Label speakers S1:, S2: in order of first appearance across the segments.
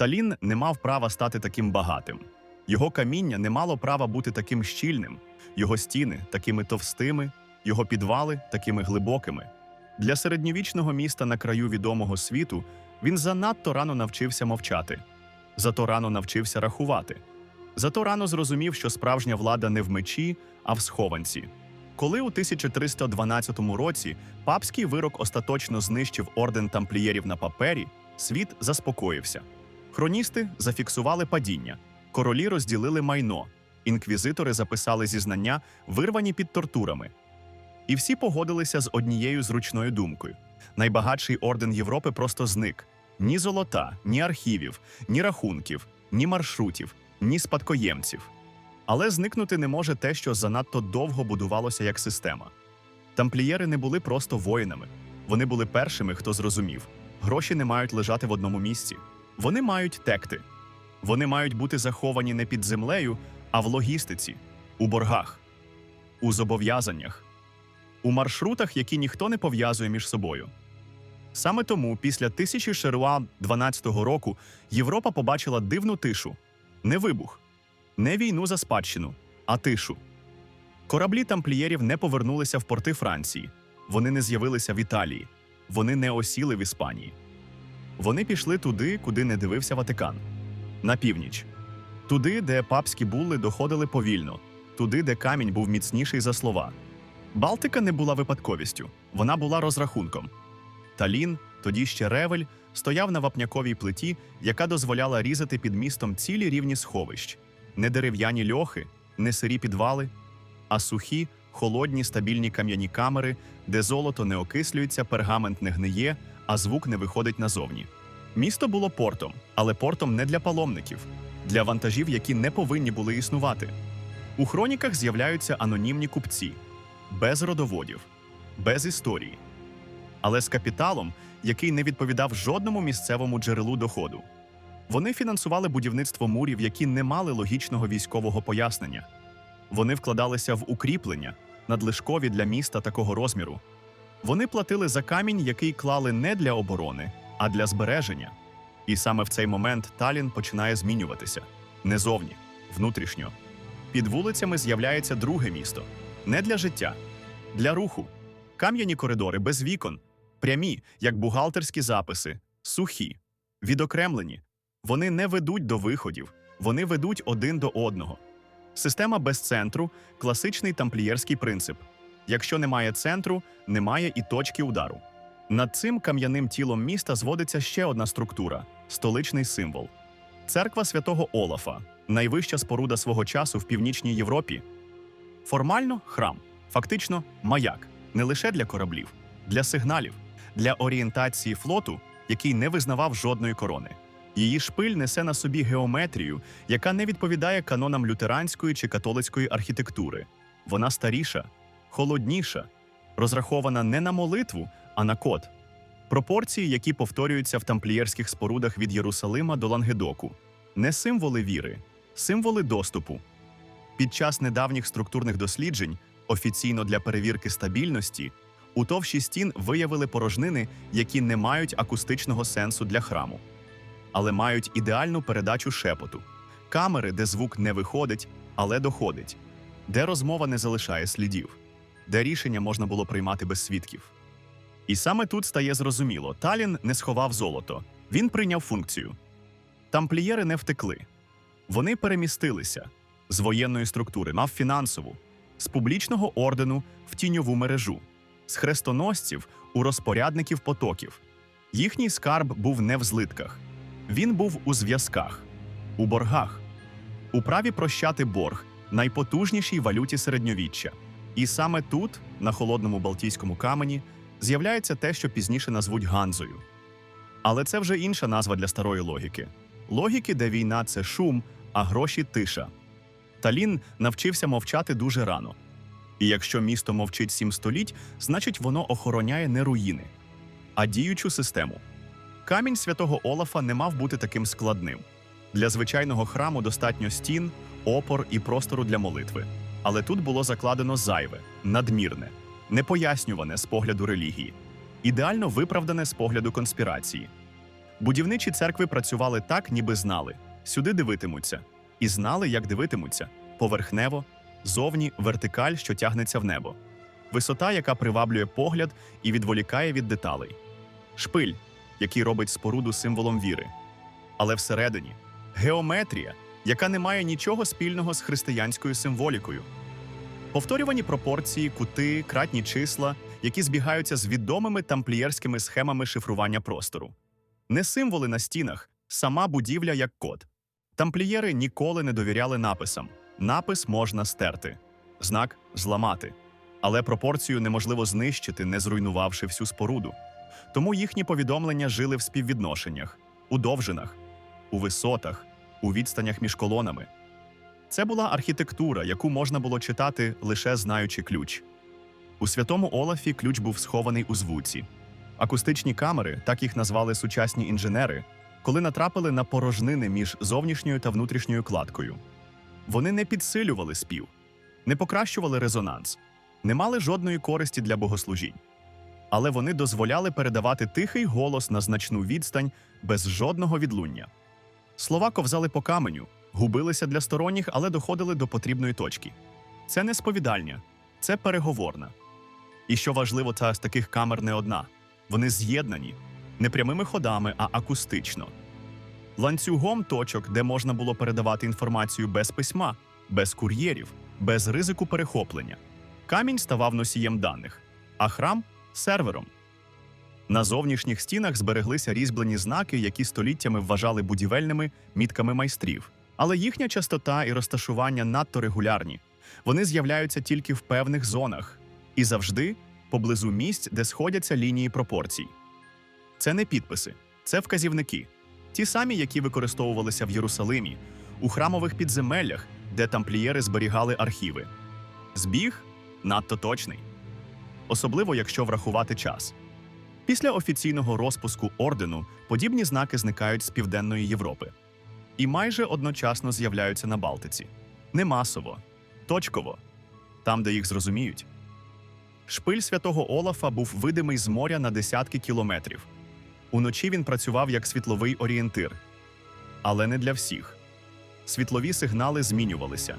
S1: Талін не мав права стати таким багатим. Його каміння не мало права бути таким щільним, його стіни такими товстими, його підвали такими глибокими. Для середньовічного міста на краю відомого світу він занадто рано навчився мовчати, зато рано навчився рахувати. Зато рано зрозумів, що справжня влада не в мечі, а в схованці. Коли у 1312 році папський вирок остаточно знищив орден тамплієрів на папері, світ заспокоївся. Хроністи зафіксували падіння, королі розділили майно, інквізитори записали зізнання, вирвані під тортурами. І всі погодилися з однією зручною думкою: найбагатший орден Європи просто зник. Ні золота, ні архівів, ні рахунків, ні маршрутів, ні спадкоємців. Але зникнути не може те, що занадто довго будувалося як система. Тамплієри не були просто воїнами. Вони були першими, хто зрозумів: гроші не мають лежати в одному місці. Вони мають текти. Вони мають бути заховані не під землею, а в логістиці, у боргах, у зобов'язаннях, у маршрутах, які ніхто не пов'язує між собою. Саме тому, після тисячі Шеруа 12-го року, Європа побачила дивну тишу не вибух, не війну за спадщину, а тишу. Кораблі тамплієрів не повернулися в порти Франції, вони не з'явилися в Італії, вони не осіли в Іспанії. Вони пішли туди, куди не дивився Ватикан. На північ, туди, де папські булли доходили повільно, туди, де камінь був міцніший за слова. Балтика не була випадковістю, вона була розрахунком. Талін, тоді ще ревель, стояв на вапняковій плиті, яка дозволяла різати під містом цілі рівні сховищ, не дерев'яні льохи, не сирі підвали, а сухі, холодні стабільні кам'яні камери, де золото не окислюється, пергамент не гниє, а звук не виходить назовні. Місто було портом, але портом не для паломників, для вантажів, які не повинні були існувати. У хроніках з'являються анонімні купці, без родоводів, без історії, але з капіталом, який не відповідав жодному місцевому джерелу доходу. Вони фінансували будівництво мурів, які не мали логічного військового пояснення. Вони вкладалися в укріплення, надлишкові для міста такого розміру. Вони платили за камінь, який клали не для оборони, а для збереження. І саме в цей момент Талін починає змінюватися не зовні, внутрішньо. Під вулицями з'являється друге місто не для життя, для руху. Кам'яні коридори без вікон, прямі, як бухгалтерські записи, сухі, відокремлені. Вони не ведуть до виходів, вони ведуть один до одного. Система без центру класичний тамплієрський принцип. Якщо немає центру, немає і точки удару. Над цим кам'яним тілом міста зводиться ще одна структура столичний символ. Церква святого Олафа, найвища споруда свого часу в північній Європі. Формально храм, фактично маяк, не лише для кораблів, для сигналів, для орієнтації флоту, який не визнавав жодної корони. Її шпиль несе на собі геометрію, яка не відповідає канонам лютеранської чи католицької архітектури. Вона старіша, холодніша, розрахована не на молитву, а на код. Пропорції, які повторюються в тамплієрських спорудах від Єрусалима до Лангедоку, не символи віри, символи доступу. Під час недавніх структурних досліджень, офіційно для перевірки стабільності, у товщі стін виявили порожнини, які не мають акустичного сенсу для храму, але мають ідеальну передачу шепоту, камери, де звук не виходить, але доходить, де розмова не залишає слідів, де рішення можна було приймати без свідків. І саме тут стає зрозуміло: Талін не сховав золото, він прийняв функцію. Тамплієри не втекли. Вони перемістилися з воєнної структури на фінансову, з публічного ордену в тіньову мережу, з хрестоносців у розпорядників потоків. Їхній скарб був не в злитках, він був у зв'язках, у боргах, у праві прощати борг найпотужнішій валюті середньовіччя. І саме тут, на холодному Балтійському камені, з'являється те, що пізніше назвуть Ганзою. Але це вже інша назва для старої логіки логіки, де війна це шум, а гроші тиша. Талін навчився мовчати дуже рано. І якщо місто мовчить сім століть, значить воно охороняє не руїни, а діючу систему. Камінь святого Олафа не мав бути таким складним. Для звичайного храму достатньо стін, опор і простору для молитви. Але тут було закладено зайве, надмірне, непояснюване з погляду релігії, ідеально виправдане з погляду конспірації. Будівничі церкви працювали так, ніби знали. Сюди дивитимуться. І знали, як дивитимуться поверхнево, зовні вертикаль, що тягнеться в небо. Висота, яка приваблює погляд і відволікає від деталей. Шпиль, який робить споруду символом віри. Але всередині геометрія, яка не має нічого спільного з християнською символікою. Повторювані пропорції, кути, кратні числа, які збігаються з відомими тамплієрськими схемами шифрування простору. Не символи на стінах, сама будівля як код. Тамплієри ніколи не довіряли написам. Напис можна стерти, знак зламати. Але пропорцію неможливо знищити, не зруйнувавши всю споруду. Тому їхні повідомлення жили в співвідношеннях, у довжинах, у висотах, у відстанях між колонами. Це була архітектура, яку можна було читати лише знаючи ключ. У святому Олафі ключ був схований у звуці. Акустичні камери, так їх назвали сучасні інженери, коли натрапили на порожнини між зовнішньою та внутрішньою кладкою. Вони не підсилювали спів, не покращували резонанс, не мали жодної користі для богослужінь. Але вони дозволяли передавати тихий голос на значну відстань без жодного відлуння. Слова ковзали по каменю, губилися для сторонніх, але доходили до потрібної точки. Це не сповідальня, це переговорна. І що важливо, та з таких камер не одна. Вони з'єднані не прямими ходами, а акустично. Ланцюгом точок, де можна було передавати інформацію без письма, без кур'єрів, без ризику перехоплення. Камінь ставав носієм даних, а храм сервером. На зовнішніх стінах збереглися різьблені знаки, які століттями вважали будівельними мітками майстрів. Але їхня частота і розташування надто регулярні. Вони з'являються тільки в певних зонах і завжди поблизу місць, де сходяться лінії пропорцій. Це не підписи, це вказівники, ті самі, які використовувалися в Єрусалимі, у храмових підземеллях, де тамплієри зберігали архіви. Збіг надто точний, особливо якщо врахувати час. Після офіційного розпуску ордену подібні знаки зникають з Південної Європи і майже одночасно з'являються на Балтиці. Не масово, точково, там, де їх зрозуміють. Шпиль святого Олафа був видимий з моря на десятки кілометрів. Уночі він працював як світловий орієнтир. Але не для всіх. Світлові сигнали змінювалися.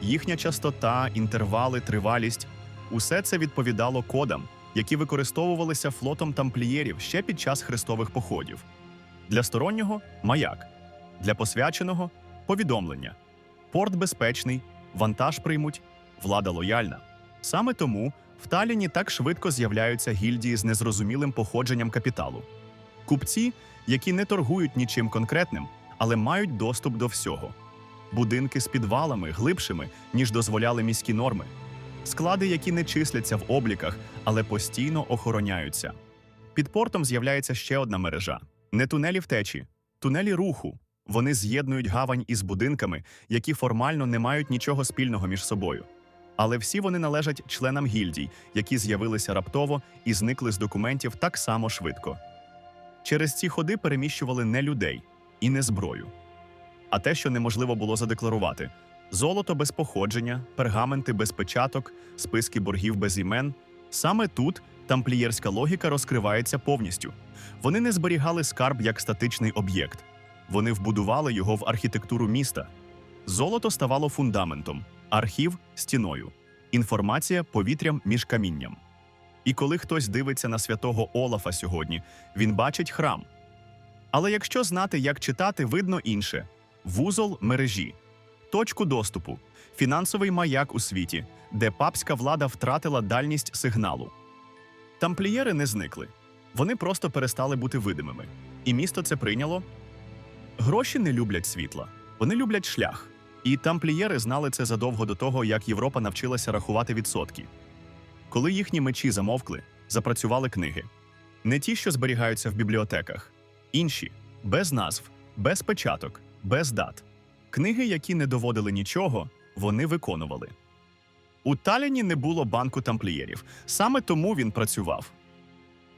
S1: Їхня частота, інтервали, тривалість усе це відповідало кодам, які використовувалися флотом тамплієрів ще під час хрестових походів. Для стороннього маяк, для посвяченого повідомлення. Порт безпечний, вантаж приймуть, влада лояльна. Саме тому в Таліні так швидко з'являються гільдії з незрозумілим походженням капіталу. Купці, які не торгують нічим конкретним, але мають доступ до всього. Будинки з підвалами глибшими, ніж дозволяли міські норми. Склади, які не числяться в обліках, але постійно охороняються. Під портом з'являється ще одна мережа: не тунелі втечі, тунелі руху. Вони з'єднують гавань із будинками, які формально не мають нічого спільного між собою. Але всі вони належать членам гільдій, які з'явилися раптово і зникли з документів так само швидко. Через ці ходи переміщували не людей і не зброю, а те, що неможливо було задекларувати: золото без походження, пергаменти без печаток, списки боргів без імен. Саме тут тамплієрська логіка розкривається повністю. Вони не зберігали скарб як статичний об'єкт, вони вбудували його в архітектуру міста. Золото ставало фундаментом, архів стіною, інформація повітрям між камінням. І коли хтось дивиться на святого Олафа сьогодні, він бачить храм. Але якщо знати, як читати, видно інше: вузол мережі, точку доступу, фінансовий маяк у світі, де папська влада втратила дальність сигналу. Тамплієри не зникли, вони просто перестали бути видимими. І місто це прийняло. Гроші не люблять світла, вони люблять шлях. І тамплієри знали це задовго до того, як Європа навчилася рахувати відсотки. Коли їхні мечі замовкли, запрацювали книги. Не ті, що зберігаються в бібліотеках, інші без назв, без печаток, без дат. Книги, які не доводили нічого, вони виконували. У Таліні не було банку тамплієрів, саме тому він працював.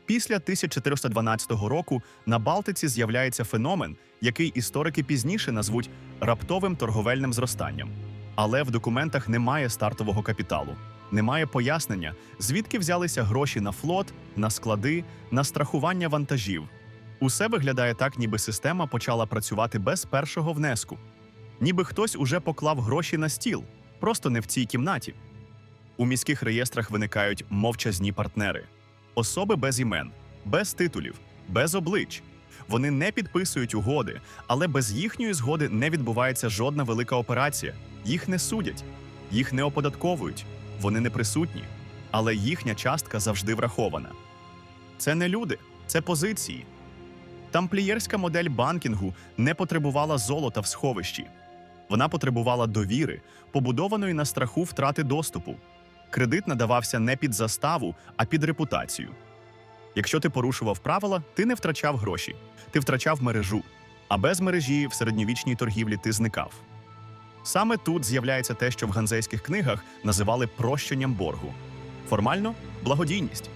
S1: Після 1412 року на Балтиці з'являється феномен, який історики пізніше назвуть раптовим торговельним зростанням. Але в документах немає стартового капіталу, немає пояснення, звідки взялися гроші на флот, на склади, на страхування вантажів. Усе виглядає так, ніби система почала працювати без першого внеску, ніби хтось уже поклав гроші на стіл, просто не в цій кімнаті. У міських реєстрах виникають мовчазні партнери, особи без імен, без титулів, без облич. Вони не підписують угоди, але без їхньої згоди не відбувається жодна велика операція. Їх не судять, їх не оподатковують, вони не присутні, але їхня частка завжди врахована. Це не люди, це позиції. Тамплієрська модель банкінгу не потребувала золота в сховищі. Вона потребувала довіри, побудованої на страху втрати доступу. Кредит надавався не під заставу, а під репутацію. Якщо ти порушував правила, ти не втрачав гроші, ти втрачав мережу, а без мережі в середньовічній торгівлі ти зникав. Саме тут з'являється те, що в ганзейських книгах називали прощенням боргу. Формально благодійність.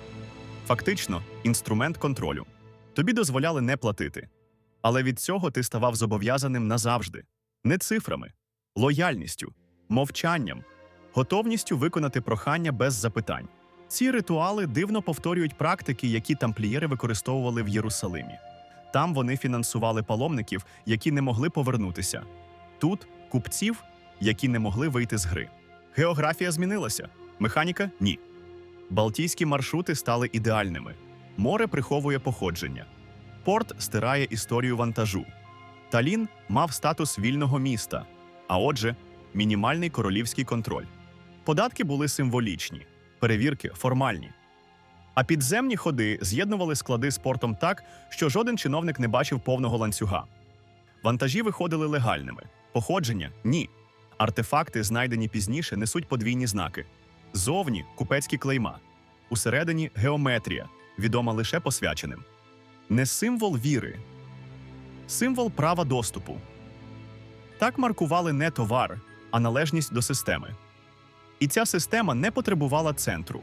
S1: Фактично інструмент контролю. Тобі дозволяли не платити. Але від цього ти ставав зобов'язаним назавжди, не цифрами, лояльністю, мовчанням, готовністю виконати прохання без запитань. Ці ритуали дивно повторюють практики, які тамплієри використовували в Єрусалимі. Там вони фінансували паломників, які не могли повернутися. Тут купців, які не могли вийти з гри. Географія змінилася. Механіка ні. Балтійські маршрути стали ідеальними. Море приховує походження. Порт стирає історію вантажу. Талін мав статус вільного міста, а отже, мінімальний королівський контроль. Податки були символічні, перевірки формальні. А підземні ходи з'єднували склади з портом так, що жоден чиновник не бачив повного ланцюга. Вантажі виходили легальними, походження ні. Артефакти, знайдені пізніше, несуть подвійні знаки. Зовні купецькі клейма, усередині геометрія, відома лише посвяченим. Не символ віри, символ права доступу. Так маркували не товар, а належність до системи. І ця система не потребувала центру.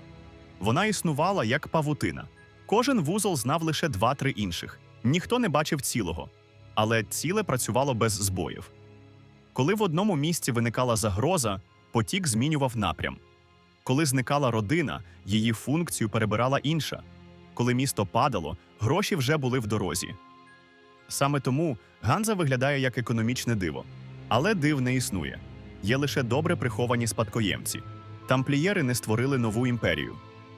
S1: Вона існувала як павутина. Кожен вузол знав лише два-три інших. Ніхто не бачив цілого, але ціле працювало без збоїв. Коли в одному місці виникала загроза, потік змінював напрям. Коли зникала родина, її функцію перебирала інша. Коли місто падало, гроші вже були в дорозі. Саме тому Ганза виглядає як економічне диво. Але див не існує. Є лише добре приховані спадкоємці. Тамплієри не створили нову імперію.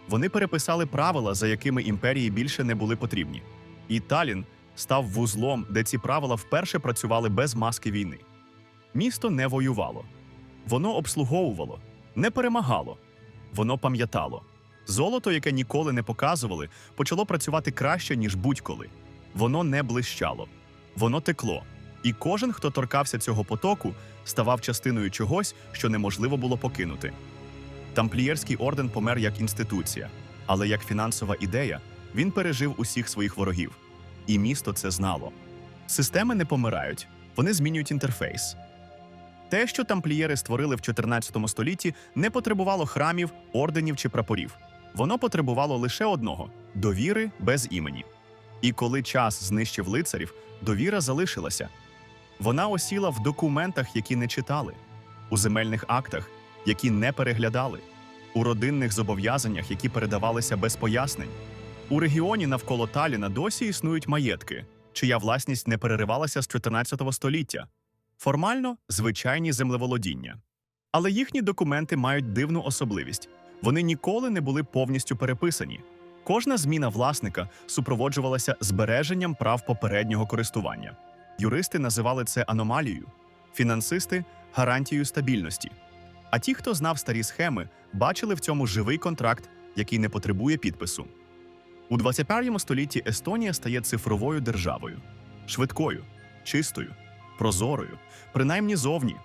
S1: Вони переписали правила, за якими імперії більше не були потрібні. І Талін став вузлом, де ці правила вперше працювали без маски війни. Місто не воювало, воно обслуговувало, не перемагало, воно пам'ятало. Золото, яке ніколи не показували, почало працювати краще, ніж будь-коли. Воно не блищало, воно текло. І кожен, хто торкався цього потоку, ставав частиною чогось, що неможливо було покинути. Тамплієрський орден помер як інституція, але як фінансова ідея він пережив усіх своїх ворогів. І місто це знало. Системи не помирають, вони змінюють інтерфейс. Те, що тамплієри створили в 14 столітті, не потребувало храмів, орденів чи прапорів. Воно потребувало лише одного довіри без імені. І коли час знищив лицарів, довіра залишилася. Вона осіла в документах, які не читали, у земельних актах, які не переглядали, у родинних зобов'язаннях, які передавалися без пояснень. У регіоні навколо Таліна досі існують маєтки, чия власність не переривалася з 14 століття. Формально звичайні землеволодіння. Але їхні документи мають дивну особливість вони ніколи не були повністю переписані. Кожна зміна власника супроводжувалася збереженням прав попереднього користування. Юристи називали це аномалією, фінансисти гарантією стабільності. А ті, хто знав старі схеми, бачили в цьому живий контракт, який не потребує підпису. У 21 столітті Естонія стає цифровою державою, швидкою, чистою, прозорою, принаймні зовні.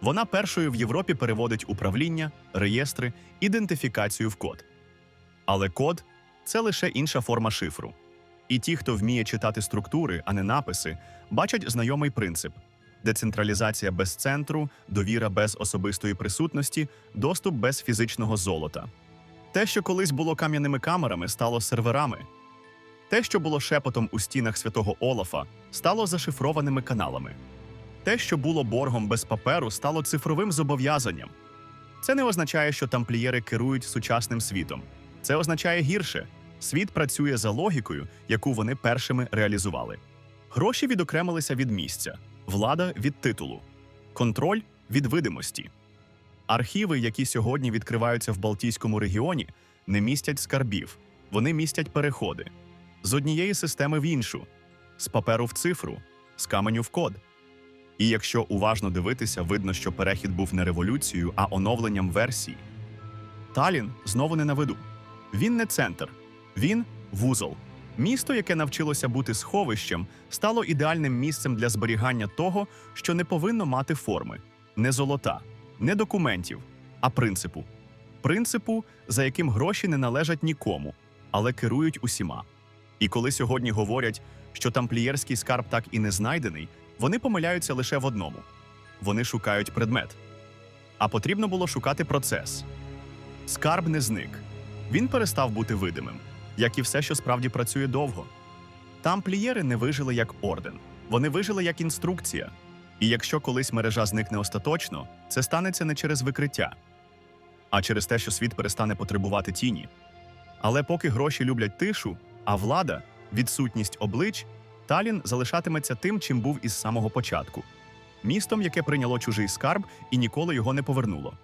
S1: Вона першою в Європі переводить управління, реєстри, ідентифікацію в код. Але код це лише інша форма шифру. І ті, хто вміє читати структури, а не написи, бачать знайомий принцип: децентралізація без центру, довіра без особистої присутності, доступ без фізичного золота. Те, що колись було кам'яними камерами, стало серверами. Те, що було шепотом у стінах святого Олафа, стало зашифрованими каналами. Те, що було боргом без паперу, стало цифровим зобов'язанням. Це не означає, що тамплієри керують сучасним світом. Це означає гірше Світ працює за логікою, яку вони першими реалізували. Гроші відокремилися від місця, влада від титулу, контроль від видимості. Архіви, які сьогодні відкриваються в Балтійському регіоні, не містять скарбів, вони містять переходи з однієї системи в іншу, з паперу в цифру, з каменю в код. І якщо уважно дивитися, видно, що перехід був не революцією, а оновленням версій. Талін знову не на виду. Він не центр, він вузол. Місто, яке навчилося бути сховищем, стало ідеальним місцем для зберігання того, що не повинно мати форми, не золота, не документів, а принципу. Принципу, за яким гроші не належать нікому, але керують усіма. І коли сьогодні говорять, що тамплієрський скарб так і не знайдений, вони помиляються лише в одному: вони шукають предмет. А потрібно було шукати процес. Скарб не зник. Він перестав бути видимим, як і все, що справді працює довго. Тамплієри не вижили як орден, вони вижили як інструкція. І якщо колись мережа зникне остаточно, це станеться не через викриття, а через те, що світ перестане потребувати тіні. Але поки гроші люблять тишу, а влада відсутність облич, Талін залишатиметься тим, чим був із самого початку містом, яке прийняло чужий скарб і ніколи його не повернуло.